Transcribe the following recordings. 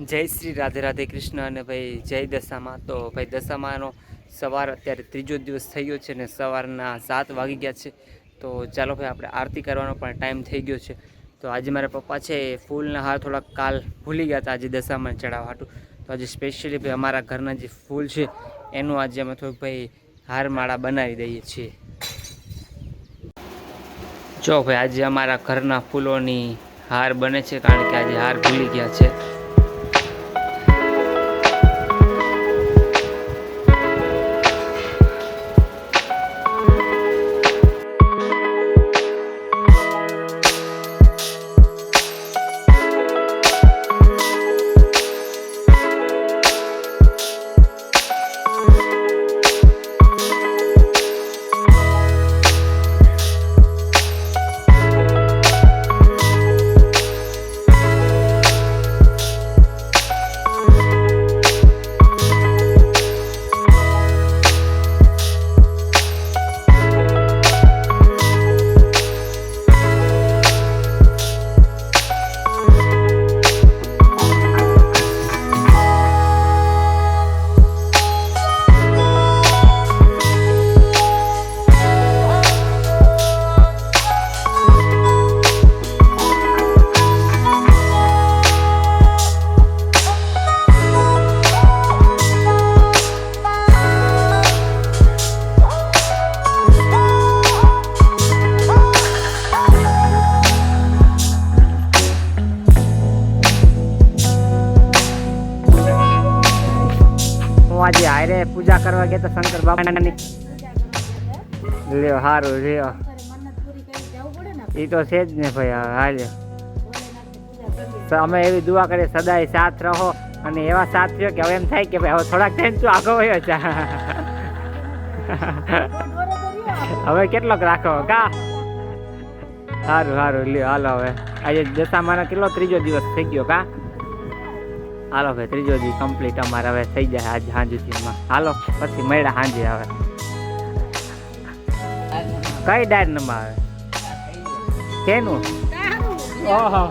જય શ્રી રાધે રાધે કૃષ્ણ અને ભાઈ જય દશામાં. તો ભાઈ દશામાનો સવાર અત્યારે ત્રીજો દિવસ થઈ ગયો છે ને સવારના સાત વાગી ગયા છે. તો ચાલો ભાઈ આપણે આરતી કરવાનો પણ ટાઈમ થઈ ગયો છે. તો આજે મારા પપ્પા છે ફૂલના હાર થોડાક કાલ ભૂલી ગયા હતા આજે દશામાં ચડાવવા હાટું. તો આજે સ્પેશિયલી ભાઈ અમારા ઘરના જે ફૂલ છે એનું આજે અમે થોડુંક ભાઈ હારમાળા બનાવી દઈએ છીએ. જો ભાઈ આજે અમારા ઘરના ફૂલોની હાર બને છે કારણ કે આજે હાર ભૂલી ગયા છે. હારે પૂજા કરવા ગયા તો શંકર બાપાની લ્યો સારું લ્યો. એ તો છે જ ને ભાઈ હવે હાલે. અમે એવી દુઆ કરીએ, સદાય સાથ રહો અને એવા સાથ થયો કે હવે એમ થાય કે ભાઈ, હવે થોડાક ટાઈમ તું આગો વયો છે હવે કેટલોક રાખો, કા? સારું સારું લ્યો, હાલો હવે. આજે દશામાનો કેટલો ત્રીજો દિવસ થઈ ગયો, કા? હાલો ભાઈ ત્રીજો દી કમ્પ્લીટ અમારે હવે થઈ જાય આજ સાંજ સુધીમાં હાલો પછી મળ્યા સાંજે હવે. કઈ ડાયર નંબર આવે કેનું? ઓહો.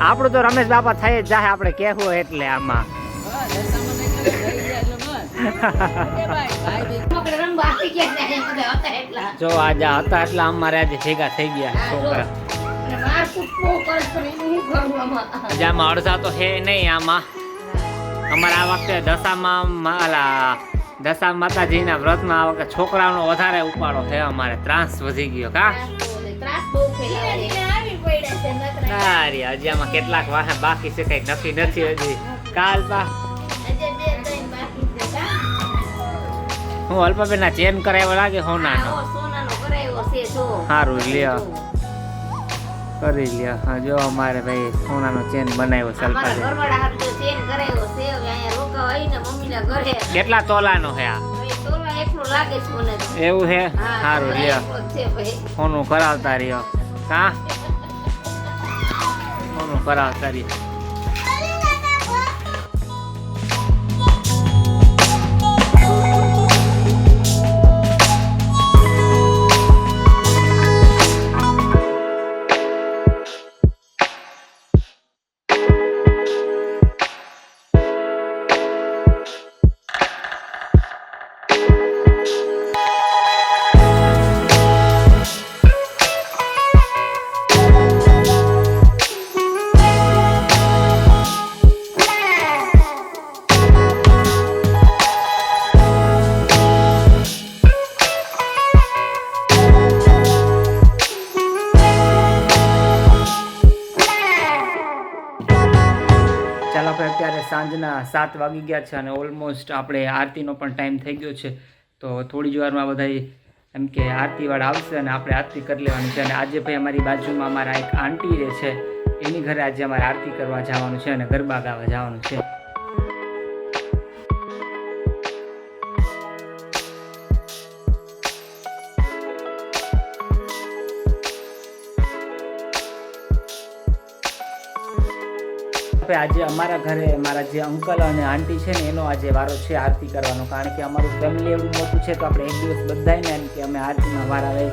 આપણું તો રમેશ બાપા થઈ જ જાય આપણે કહેવું એટલે આમાં. જો આજે હતા એટલે અમારે આજે ભેગા થઈ ગયા છોકરા. આમાં અડધા તો છે નહીં આમાં. અમારે આ વખતે દશામાં દશા માતાજીના વ્રતમાં આ વખતે છોકરાઓનો વધારે ઉપાડો થયો. અમારે ત્રાસ વધી ગયો કા? સારી હજી આમાં કેટલાક વાહન બાકી છે કઈ નક્કી નથી હજી. કાલ પા હું અલ્પાબેન ના ચેન કરાવ્યો લાગે હોનાનો સારું લ્યો. કરી લ્યો. હા જો અમારે ભાઈ સોનાનો ચેન બનાવ્યો સલ્પાબેન કેટલા તોલાનો છે આ? એવું છે? સારું લ્યો. સોનું કરાવતા રહ્યો. હા? સોનું કરાવતા રહ્યો. સાંજના સાત વાગી ગયા છે અને ઓલમોસ્ટ આપણે આરતીનો પણ ટાઈમ થઈ ગયો છે. તો થોડી જ વારમાં બધા એમ કે આરતીવાળા આવશે અને આપણે આરતી કરી લેવાની છે. અને આજે ભાઈ અમારી બાજુમાં અમારા એક આંટી રહે છે. એની ઘરે આજે અમારે આરતી કરવા જવાનું છે અને ગરબા ગાવા જવાનું છે. ભાઈ આજે અમારા ઘરે મારા જે અંકલ અને આંટી છે ને, એનો આજે વારો છે આરતી કરવાનો. કારણ કે અમારું ફેમિલી એવું મોટું છે તો આપણે એક દિવસ બધાને એમ કે અમે આરતીમાં વાર આવે,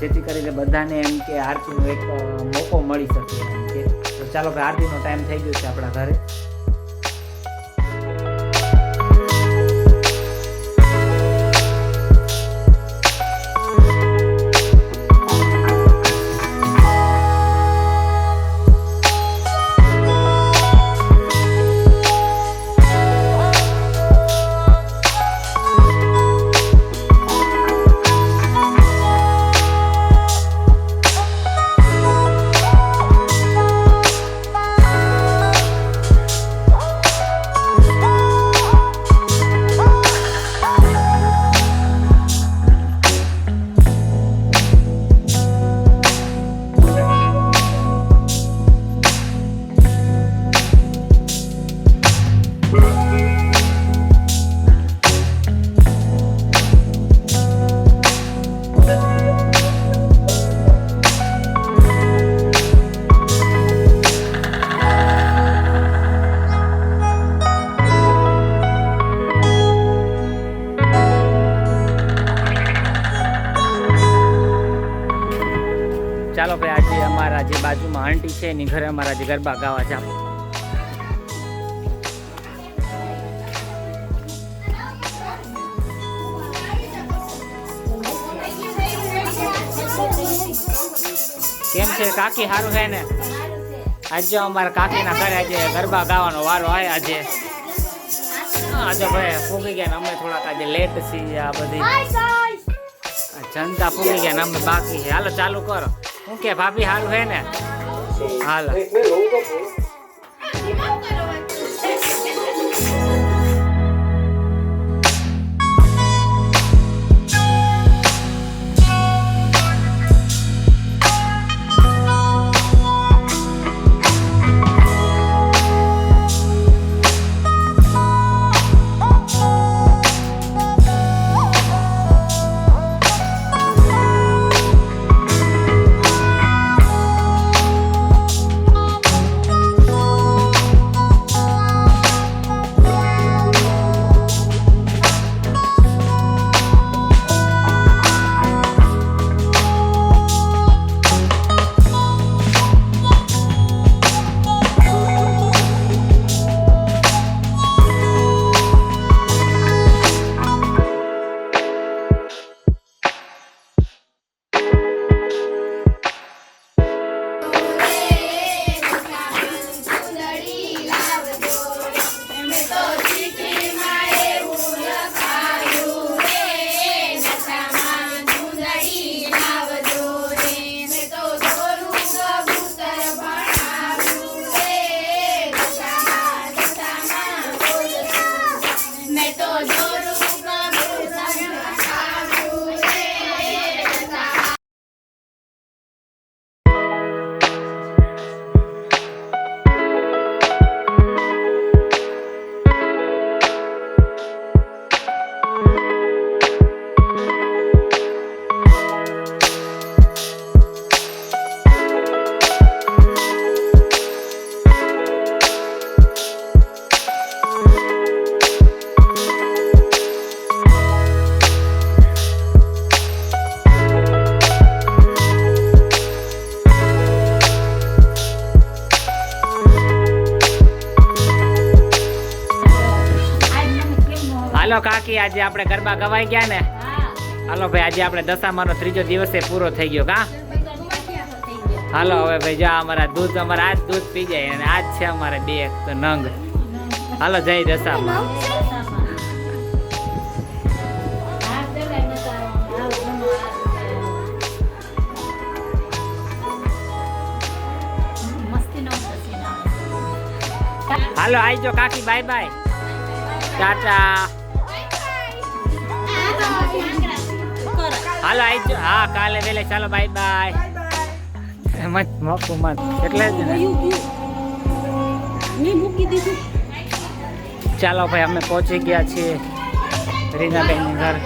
જેથી કરીને બધાને એમ કે આરતીનો એક મોકો મળી શકે. એમ કે તો ચાલો ભાઈ આરતીનો ટાઈમ થઈ ગયો છે આપણા ઘરે. એની ઘરે અમારા જે ગરબા ગાવા જામ કેમ છે કાકી? સારું છે ને? આજે અમારા કાકીના ઘરે આજે ગરબા ગાવાનો વારો આવ્યો આજે. આજે ભાઈ ફૂગી ગયા ને અમે થોડાક આજે લેટ છીએ આ બધી. જનતા ફૂગી ગયા અમે બાકી છે હાલો, ચાલુ કરો. હું કે, ભાભી સારું છે ને? Ala. હાલો કાકી, આજે આપણે ગરબા ગવાઈ ગયા ને. હાલો ભાઈ, આજે આપણે દશામાનો ત્રીજો દિવસે પૂરો થઈ ગયો, કા? હાલો, હવે ભાઈ, જા અમારા દૂધ, અમારા આજ દૂધ પી જાય અને આજ છે અમારે બે નંગ. હાલો, જય દશામાં. હાલો આવજો કાકી બાય બાય ટાટા. હાલો આવજો હા કાલે વેલે ચાલો બાય બાય. મત મોકું મત એટલે જ ને. ચાલો ભાઈ અમે પહોંચી ગયા છીએ રીનાબેન ઘર.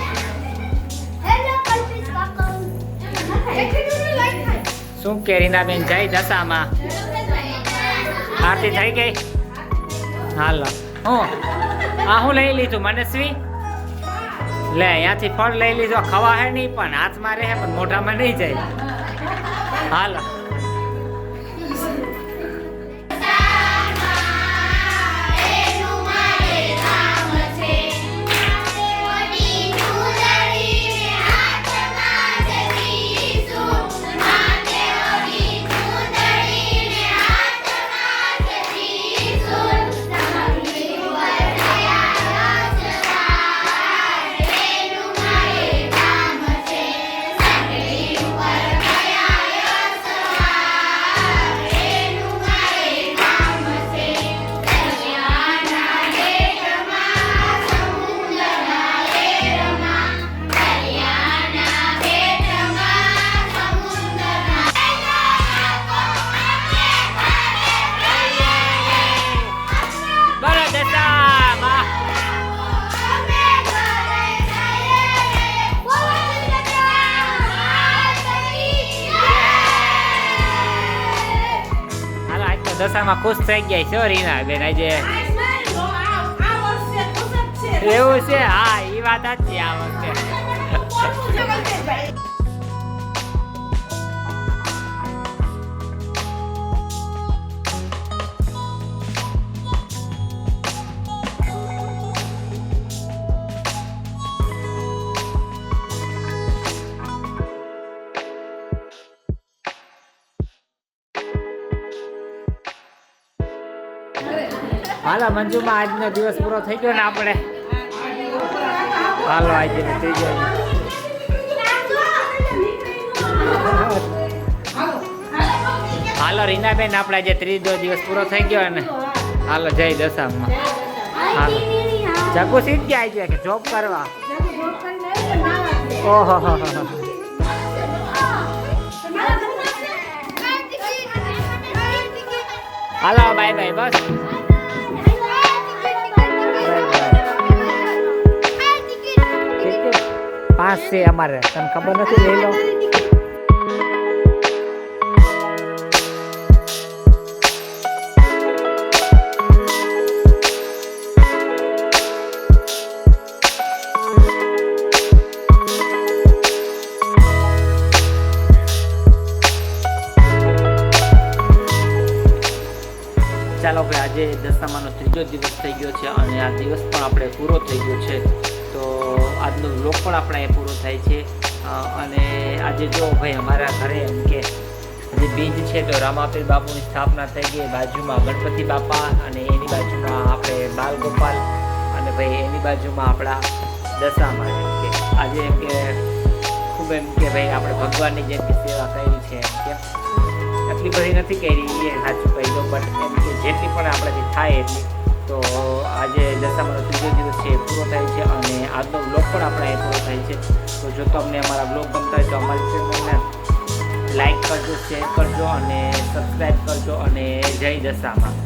શું કે રીનાબેન જઈ દશામાં? આરતી થઈ ગઈ? હાલો. હું? આ હું લઈ લીધું? મનસ્વી લે, અહીંયાથી ફળ લઈ લીધો. ખવા હે નહીં, પણ હાથમાં રહે, પણ મોઢામાં નહીં જાય. હાલો. દશામાં ખુશ થઈ ગયા છો, રીના? બેન આજે એવું છે? હા એ વાત હતી આ વખતે. હાલો, મંજુમાં આજનો દિવસ પૂરો થઈ ગયો ને આપણે. હાલો, આજે ત્રીજો હાલો, રીનાબેન, આપણે આજે ત્રીજો દિવસ પૂરો થઈ ગયો ને હાલો, જય દશામાં. હાલો. જગુ સીટ ગયા આવી કે જોબ કરવા? ઓહો હો. હાલો, બાય બાય, બસ. છે અમારે. તને ખબર નથી? લઈ લો. ચાલો ભાઈ, આજે દશામાનો ત્રીજો દિવસ થઈ ગયો છે અને આ દિવસ પણ આપણે પૂરો થઈ ગયો છે. તો આજનો વ્લોગ પણ આપણે પૂરો થાય છે. અને આજે જો ભાઈ અમારા ઘરે એમ કે જે બીજ છે તો રામાપીર બાપુની સ્થાપના થઈ ગઈ. બાજુમાં ગણપતિ બાપા અને એની બાજુમાં આપણે બાલ ગોપાલ અને ભાઈ એની બાજુમાં આપણા દશામાં એમ કે. આજે એમ કે, ખૂબ એમ કે ભાઈ આપણે ભગવાનની જેમ કે સેવા કરી છે એમ કે. એટલી બધી નથી કરી એ સાચું કહી દો બટ એમ કે જેટલી પણ આપણાથી થાય એટલી. તો આજે દશામાનો ત્રીજો દિવસ છે પૂરો થાય છે અને આજનો બ્લોગ પણ આપણે પૂરો થાય છે. તો જો તમને અમારા બ્લોગ ગમતા હોય તો અમારી ચેનલને લાઈક કરજો શેર કરજો અને સબસ્ક્રાઈબ કરજો અને જય દશામાં.